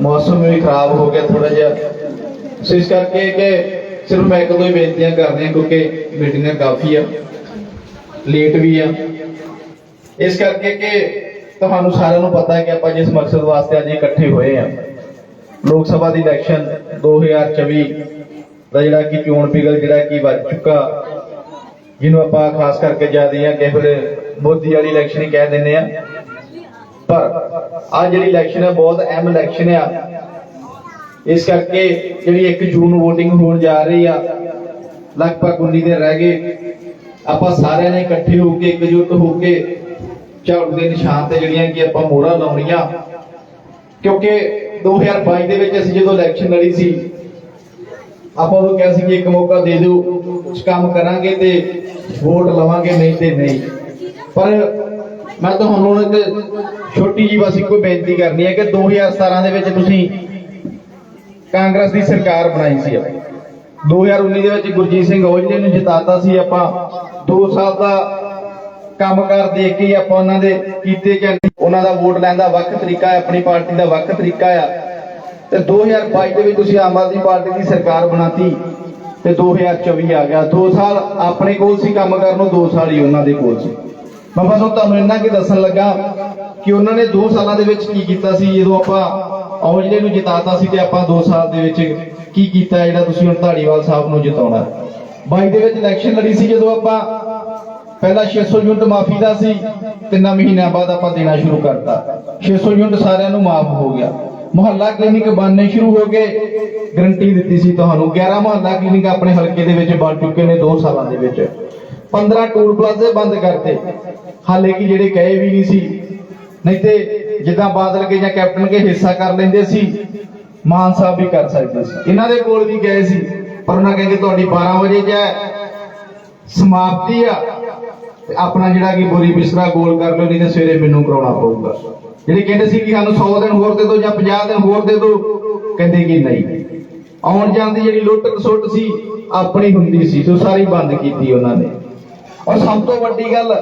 ਮੌਸਮ ਵੀ ਖਰਾਬ ਹੋ ਗਿਆ ਥੋੜਾ ਜਿਹਾ। ਸੋ ਇਸ ਕਰਕੇ ਕਿ ਸਿਰਫ ਮੈਂ ਇੱਕ ਦੋ ਹੀ ਬੇਨਤੀਆਂ ਕਰਦੇ ਹਾਂ ਕਿਉਂਕਿ ਮੀਟਿੰਗਾਂ ਕਾਫੀ ਆ ਲੇਟ ਵੀ ਆ। ਇਸ ਕਰਕੇ ਕਿ ਤੁਹਾਨੂੰ ਸਾਰਿਆਂ ਨੂੰ ਪਤਾ ਹੈ ਕਿ ਆਪਾਂ ਜਿਸ ਮਕਸਦ ਵਾਸਤੇ ਅੱਜ ਇਕੱਠੇ ਹੋਏ ਆ, ਲੋਕ ਸਭਾ ਦੀ ਇਲੈਕਸ਼ਨ 2024 ਦਾ ਜਿਹੜਾ ਕਿ ਚੋਣ ਪਿਗਲ ਜਿਹੜਾ ਕਿ ਵੱਜ ਚੁੱਕਾ, ਜਿਹਨੂੰ ਆਪਾਂ ਖਾਸ ਕਰਕੇ ਜਿਆਦੀ ਆ ਕਿ ਫਿਰ ਮੋਦੀ ਵਾਲੀ ਇਲੈਕਸ਼ਨ ਹੀ ਕਹਿ ਦਿੰਦੇ ਆ। ਪਰ ਆ ਜਿਹੜੀ ਇਲੈਕਸ਼ਨ ਹੈ, ਬਹੁਤ ਅਹਿਮ ਇਲੈਕਸ਼ਨ ਆ ਇਸ ਕਰਕੇ ਜਿਹੜੀ 1 ਜੂਨ ਨੂੰ VOTING ਹੋਣ ਜਾ ਰਹੀ ਆ, ਲਗਭਗ 19 ਦਿਨ ਰਹਿ ਗਏ। ਆਪਾਂ ਸਾਰਿਆਂ ਨੇ ਇਕੱਠੇ ਹੋ ਕੇ, ਇਕਜੁੱਟ ਹੋ ਕੇ ਝਾੜੂ ਦੇ ਨਿਸ਼ਾਨ ਤੇ ਜਿਹੜੀਆਂ ਕਿ ਆਪਾਂ ਮੋਹਰਾਂ ਲਾਉਣੀਆਂ। ਕਿਉਂਕਿ 2022 ਦੇ ਵਿੱਚ ਅਸੀਂ ਜਦੋਂ ਇਲੈਕਸ਼ਨ ਲੜੀ ਸੀ, ਆਪਾਂ ਉਹ ਕਿਹਾ ਸੀ ਕਿ ਇੱਕ ਮੌਕਾ ਦੇ ਦਿਓ ਕੁਝ ਕੰਮ ਕਰਾਂਗੇ ਤੇ ਵੋਟ ਲਵਾਂਗੇ, ਨਹੀਂ ਤੇ ਨਹੀਂ। ਪਰ ਮੈਂ ਤੁਹਾਨੂੰ ਇੱਕ ਛੋਟੀ ਜੀ ਬਸ ਇੱਕੋ ਬੇਨਤੀ ਕਰਨੀ ਹੈ ਕਿ 2017 ਦੇ ਵਿੱਚ ਤੁਸੀਂ ਕਾਂਗਰਸ ਦੀ ਸਰਕਾਰ ਬਣਾਈ ਸੀ ਆਪਾਂ 2019 ਦੇ ਵਿੱਚ ਗੁਰਜੀਤ ਸਿੰਘ ਔਜਲੇ ਨੂੰ ਜਿਤਾਤਾ ਸੀ ਆਪਾਂ। 2 ਸਾਲ ਦਾ ਕੰਮਕਾਰ ਦੇਖ ਕੇ ਹੀ ਆਪਾਂ ਉਹਨਾਂ ਦੇ ਕੀਤੇ ਕਿ ਉਹਨਾਂ ਦਾ ਵੋਟ ਲੈਣ ਦਾ ਵੱਖ ਤਰੀਕਾ ਹੈ, ਆਪਣੀ ਪਾਰਟੀ ਦਾ ਵੱਖ ਤਰੀਕਾ ਆ। ਤੇ 2022 ਦੇ ਵਿੱਚ ਤੁਸੀਂ ਆਮ ਆਦਮੀ ਪਾਰਟੀ ਦੀ ਸਰਕਾਰ ਬਣਾਤੀ ਤੇ 2024 ਆ ਗਿਆ। 2 ਸਾਲ ਆਪਣੇ ਕੋਲ ਸੀ ਕੰਮ ਕਰਨ ਨੂੰ 2 ਸਾਲ ਹੀ ਉਹਨਾਂ ਦੇ ਕੋਲ ਸੀ। ਮੈਂ ਬਸ ਉਹ ਤੁਹਾਨੂੰ ਇੰਨਾ ਕੀ ਦੱਸਣ ਲੱਗਾ ਕਿ ਉਹਨਾਂ ਨੇ 2 ਸਾਲਾਂ ਦੇ ਵਿੱਚ ਕੀ ਕੀਤਾ ਸੀ? ਜਦੋਂ ਆਪਾਂ ਔਜਲੇ ਨੂੰ ਜਿਤਾਤਾ ਸੀ ਤੇ ਆਪਾਂ 2 ਸਾਲ ਦੇ ਵਿੱਚ ਕੀ ਕੀਤਾ ਜਿਹੜਾ ਤੁਸੀਂ ਹੁਣ ਧਾੜੀਵਾਲ ਸਾਹਿਬ ਨੂੰ ਜਿਤਾਉਣਾ 22 ਦੇ ਵਿੱਚ ਇਲੈਕਸ਼ਨ ਲੜੀ ਸੀ ਜਦੋਂ ਆਪਾਂ ਪਹਿਲਾ 600 ਯੂਨਿਟ ਮਾਫੀ ਦਾ ਸੀ ਤਿੰਨਾਂ ਮਹੀਨਿਆਂ ਬਾਅਦ ਆਪਾਂ ਦੇਣਾ ਸ਼ੁਰੂ ਕਰਤਾ। 600 ਯੂਨਿਟ ਸਾਰਿਆਂ ਨੂੰ ਮਾਫ ਹੋ ਗਿਆ। ਮੁਹੱਲਾ ਕਲੀਨਿਕ ਬਣਨੇ ਸ਼ੁਰੂ ਹੋ ਗਏ ਗਰੰਟੀ ਦਿੱਤੀ ਸੀ ਤੁਹਾਨੂੰ। 11 ਮੁਹੱਲਾ ਕਲੀਨਿਕ ਆਪਣੇ ਹਲਕੇ ਦੇ ਵਿੱਚ ਬਣ ਚੁੱਕੇ ਨੇ 2 ਸਾਲਾਂ ਦੇ ਵਿੱਚ। 15 ਟੂਲ ਪਲਾਜ਼ੇ ਬੰਦ ਕਰਤੇ। ਹਾਲੇ ਕਿ ਜਿਹੜੇ ਕਹੇ ਵੀ ਨਹੀਂ ਸੀ। ਨਹੀਂ ਤੇ ਜਿੱਦਾਂ ਬਾਦਲ ਕੇ ਜਾਂ ਕੈਪਟਨ ਕੇ ਹਿੱਸਾ ਕਰ ਲੈਂਦੇ ਸੀ, ਮਾਨ ਸਾਹਿਬ ਵੀ ਕਰ ਸਕਦੇ ਸੀ। ਇਹਨਾਂ ਦੇ ਕੋਲ ਵੀ ਗਏ ਸੀ, ਪਰ ਉਹਨਾਂ ਕਹਿੰਦੇ ਤੁਹਾਡੀ 12 ਵਜੇ ਜੇ ਸਮਾਪਤੀ ਆ। ਤੇ ਆਪਣਾ ਜਿਹੜਾ ਕਿ ਬੋਰੀ ਬਿਸਰਾ ਗੋਲ ਕਰ ਲਓ, ਨਹੀਂ ਤੇ ਸਵੇਰੇ ਮੈਨੂੰ ਕਰਾਉਣਾ ਪਊਗਾ। ਜਿਹੜੇ ਕਹਿੰਦੇ ਸੀ ਕਿ ਸਾਨੂੰ 100 ਦਿਨ ਹੋਰ ਦੇ ਦਿਓ ਜਾਂ 50 ਦਿਨ ਹੋਰ ਦੇ ਦਿਓ, ਕਹਿੰਦੇ ਕਿ ਨਹੀਂ। ਆਉਣ ਜਾਣ ਦੀ ਜਿਹੜੀ ਲੁੱਟ ਖਸੁੱਟ ਸੀ, ਆਪਣੀ ਹੁੰਦੀ ਸੀ। ਸੋ ਸਾਰੀ ਬੰਦ ਕੀਤੀ ਉਹਨਾਂ ਨੇ। ਔਰ ਸਭ ਤੋਂ ਵੱਡੀ ਗੱਲ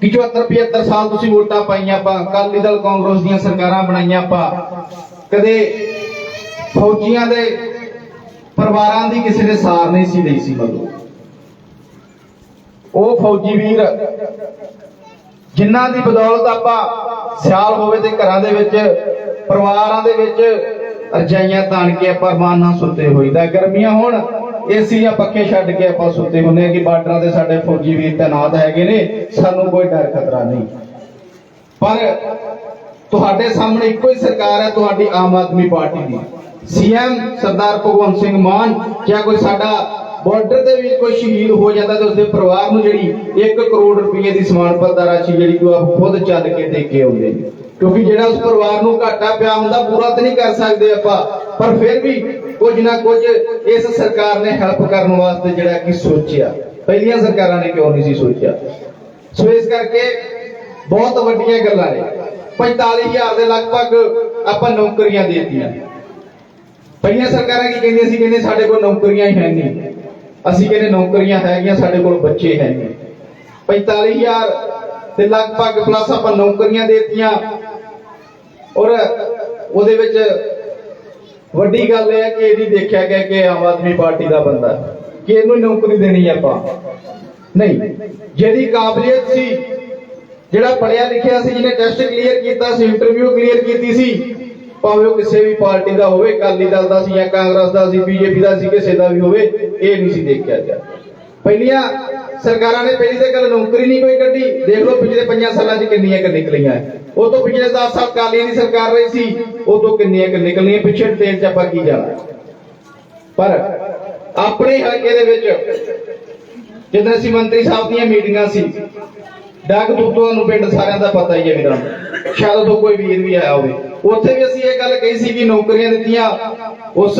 ਕਿ 74 75 ਸਾਲ ਤੁਸੀਂ ਵੋਟਾਂ ਪਾਈਆਂ ਪਾ ਅਕਾਲੀ ਦਲ, ਕਾਂਗਰਸ ਦੀਆਂ ਸਰਕਾਰਾਂ ਬਣਾਈਆਂ ਪਾ ਕਦੇ ਫੌਜੀਆਂ ਦੇ ਪਰਿਵਾਰਾਂ ਦੀ ਕਿਸੇ ਨੇ ਸਾਰ ਨਹੀਂ ਸੀ ਲਈ ਸੀ ਮਤਲਬ। ਉਹ ਫੌਜੀ ਵੀਰ, ਜਿਨ੍ਹਾਂ ਦੀ ਬਦੌਲਤ ਆਪਾਂ ਸਿਆਲ ਹੋਵੇ ਤੇ ਘਰਾਂ ਦੇ ਵਿੱਚ, ਪਰਿਵਾਰਾਂ ਦੇ ਵਿੱਚ ਰਜਾਈਆਂ ਤਾਣ ਕੇ ਆਪਾਂ ਅਰਮਾਨ ਨਾਲ ਸੁੱਤੇ ਹੋਈਦਾ ਗਰਮੀਆਂ ਹੋਣ ਏਸੀ ਜਾਂ ਪੱਖੇ ਛੱਡ ਕੇ ਆਪਾਂ ਸੁੱਤੇ ਹੁੰਨੇ ਆ ਕਿ ਬਾਰਡਰਾਂ ਤੇ ਸਾਡੇ ਫੌਜੀ ਵੀਰ ਤੈਨਾਤ ਹੈਗੇ ਨੇ, ਸਾਨੂੰ ਕੋਈ ਡਰ ਖਤਰਾ ਨਹੀਂ। ਪਰ ਤੁਹਾਡੇ ਸਾਹਮਣੇ ਇੱਕੋ ਹੀ ਸਰਕਾਰ ਹੈ, ਤੁਹਾਡੀ ਆਮ ਆਦਮੀ ਪਾਰਟੀ ਦੀ। ਸੀਐਮ ਸਰਦਾਰ ਭਗਵੰਤ ਸਿੰਘ ਮਾਨ, ਜਾਂ ਕੋਈ ਸਾਡਾ ਬਾਰਡਰ ਦੇ ਵਿੱਚ ਕੋਈ ਸ਼ਹੀਦ ਹੋ ਜਾਂਦਾ ਤੇ ਉਸਦੇ ਪਰਿਵਾਰ ਨੂੰ ਜਿਹੜੀ 1 ਕਰੋੜ ਰੁਪਏ ਦੀ ਸਮਾਨ ਪੱਤਾ ਰਾਸ਼ੀ ਜਿਹੜੀ ਉਹ ਆਪ ਖੁਦ ਚੱਲ ਕੇ ਦੇ ਕੇ ਆਉਂਦੇ ਨੇ। ਕਿਉਂਕਿ ਜਿਹੜਾ ਉਸ ਪਰਿਵਾਰ ਨੂੰ ਘਾਟਾ ਪਿਆ ਹੁੰਦਾ, ਪੂਰਾ ਤੇ ਨਹੀਂ ਕਰ ਸਕਦੇ ਆਪਾਂ, ਪਰ ਫਿਰ ਵੀ ਕੁਝ ਨਾ ਕੁਝ ਇਸ ਸਰਕਾਰ ਨੇ ਹੈਲਪ ਕਰਨ ਵਾਸਤੇ ਜਿਹੜਾ ਕਿ ਸੋਚਿਆ। ਪਹਿਲੀਆਂ ਸਰਕਾਰਾਂ ਨੇ ਕਿਉਂ ਨਹੀਂ ਸੀ ਸੋਚਿਆ? ਸੋ ਇਸ ਕਰਕੇ ਬਹੁਤ ਵੱਡੀਆਂ ਗੱਲਾਂ ਨੇ। 45000 ਦੇ ਲਗਭਗ ਆਪਾਂ ਨੌਕਰੀਆਂ ਦੇ ਦਿੱਤੀਆਂ। ਪਹਿਲੀਆਂ ਸਰਕਾਰਾਂ ਕੀ ਕਹਿੰਦੀਆਂ ਸੀ? ਕਹਿੰਦੇ ਸਾਡੇ ਕੋਲ ਨੌਕਰੀਆਂ ਹੀ ਹੈ ਨਹੀਂ। ਅਸੀਂ ਕਹਿੰਦੇ ਨੌਕਰੀਆਂ ਹੈਗੀਆਂ, ਸਾਡੇ ਕੋਲ ਬੱਚੇ ਹੈ ਨਹੀਂ। 45000 ਤੇ ਲਗਭਗ ਪਲੱਸ ਆਪਾਂ ਨੌਕਰੀਆਂ ਦੇ ਦਿੱਤੀਆਂ। ਔਰ ਉਹਦੇ ਵਿੱਚ ਵੱਡੀ ਗੱਲ ਇਹ ਹੈ ਕਿ ਇਹਦੀ ਦੇਖਿਆ ਗਿਆ ਕਿ ਆਮ ਆਦਮੀ ਪਾਰਟੀ ਦਾ ਬੰਦਾ ਕਿ ਇਹਨੂੰ ਨੌਕਰੀ ਦੇਣੀ ਆਪਾਂ। ਨਹੀਂ। ਜਿਹਦੀ ਕਾਬਲੀਅਤ ਸੀ, ਜਿਹੜਾ ਪੜਿਆ ਲਿਖਿਆ ਸੀ, ਜਿਹਨੇ ਟੈਸਟ ਕਲੀਅਰ ਕੀਤਾ ਸੀ ਇੰਟਰਵਿਊ ਕਲੀਅਰ ਕੀਤੀ ਸੀ, ਭਾਵੇਂ ਉਹ ਕਿਸੇ ਵੀ ਪਾਰਟੀ ਦਾ ਹੋਵੇ, ਅਕਾਲੀ ਦਲ ਦਾ ਸੀ ਜਾਂ ਕਾਂਗਰਸ ਦਾ ਸੀ, ਬੀਜੇਪੀ ਦਾ ਸੀ, ਕਿਸੇ ਦਾ ਵੀ ਹੋਵੇ, ਇਹ ਨਹੀਂ ਸੀ ਦੇਖਿਆ ਗਿਆ। ਪਹਿਲੀਆਂ ਸਰਕਾਰਾਂ ਨੇ ਪਹਿਲੀ ਤੇ ਗੱਲ ਨੌਕਰੀ ਨਹੀਂ ਕੋਈ ਕੱਢੀ। ਦੇਖ ਲਓ ਪਿਛਲੇ 5 ਸਾਲਾਂ 'ਚ ਕਿੰਨੀਆਂ ਕਿ ਨਿਕਲੀਆਂ। ਉਹ ਤੋਂ ਪਿਛਲੇ 10 ਸਾਲ ਕਾਲੀਆਂ ਦੀ ਸਰਕਾਰ ਰਹੀ ਸੀ, ਉਹ ਤੋਂ ਕਿੰਨੀਆਂ ਕਿ ਨਿਕਲੀਆਂ। ਪਿਛਲੇ ਤੇਲ 'ਚ ਆਪਾਂ ਕੀ ਜਾਣਾ? ਪਰ ਆਪਣੇ ਹਲਕੇ ਦੇ ਵਿੱਚ ਜਦੋਂ ਅਸੀਂ ਮੰਤਰੀ ਸਾਹਿਬ ਦੀਆਂ ਮੀਟਿੰਗਾਂ ਸੀ, ਡਾਕ ਦੁੱਤੋਂ ਨੂੰ ਪਿੰਡ ਸਾਰਿਆਂ ਦਾ ਪਤਾ ਹੀ ਹੈ ਵੀਰਾਂ ਸ਼ਾਇਦ ਉਦੋਂ ਕੋਈ ਵੀਰ ਵੀ ਆਇਆ ਹੋਵੇ। ਉੱਥੇ ਵੀ ਅਸੀਂ ਇਹ ਗੱਲ ਕਹੀ ਸੀ ਕਿ ਨੌਕਰੀਆਂ ਦਿੱਤੀਆਂ, ਉਸ